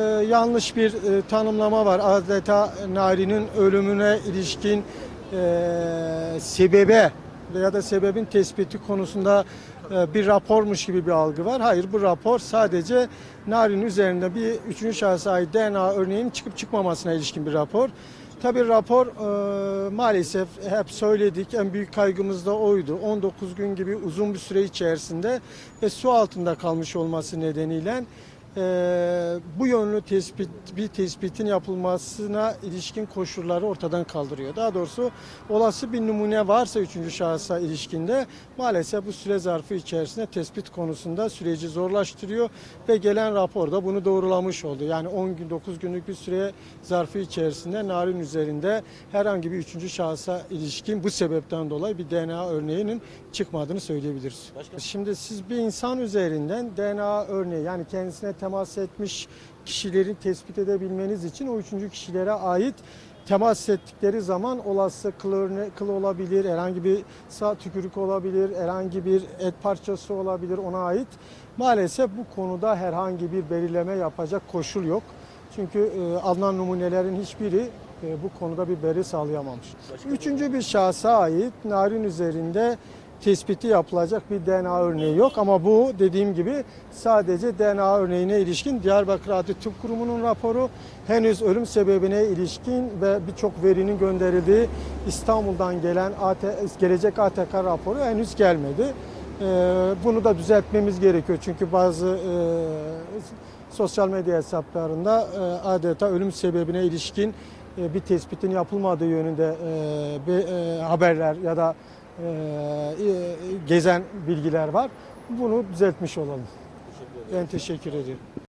Ee, yanlış bir e, tanımlama var. Adeta Nari'nin ölümüne ilişkin e, sebebe veya da sebebin tespiti konusunda e, bir rapormuş gibi bir algı var. Hayır bu rapor sadece Nari'nin üzerinde bir üçüncü şahsa ait DNA örneğinin çıkıp çıkmamasına ilişkin bir rapor. Tabii rapor maalesef hep söyledik en büyük kaygımız da oydu. 19 gün gibi uzun bir süre içerisinde ve su altında kalmış olması nedeniyle yönlü tespit bir tespitin yapılmasına ilişkin koşulları ortadan kaldırıyor. Daha doğrusu olası bir numune varsa üçüncü şahsa ilişkinde maalesef bu süre zarfı içerisinde tespit konusunda süreci zorlaştırıyor ve gelen raporda bunu doğrulamış oldu. Yani 10 gün 9 günlük bir süre zarfı içerisinde narin üzerinde herhangi bir üçüncü şahsa ilişkin bu sebepten dolayı bir DNA örneğinin çıkmadığını söyleyebiliriz. Şimdi siz bir insan üzerinden DNA örneği yani kendisine temas etmiş kişilerin tespit edebilmeniz için o üçüncü kişilere ait temas ettikleri zaman olası kıl, olabilir, herhangi bir sağ tükürük olabilir, herhangi bir et parçası olabilir ona ait. Maalesef bu konuda herhangi bir belirleme yapacak koşul yok. Çünkü e, alınan numunelerin hiçbiri e, bu konuda bir veri sağlayamamış. Üçüncü bir şahsa ait narin üzerinde tespiti yapılacak bir DNA örneği yok ama bu dediğim gibi sadece DNA örneğine ilişkin Diyarbakır Adli Tıp Kurumu'nun raporu henüz ölüm sebebine ilişkin ve birçok verinin gönderildiği İstanbul'dan gelen AT, gelecek ATK raporu henüz gelmedi. Ee, Bunu da düzeltmemiz gerekiyor çünkü bazı e, sosyal medya hesaplarında e, adeta ölüm sebebine ilişkin e, bir tespitin yapılmadığı yönünde e, bir, e, haberler ya da gezen bilgiler var. Bunu düzeltmiş olalım. Ben teşekkür ediyorum.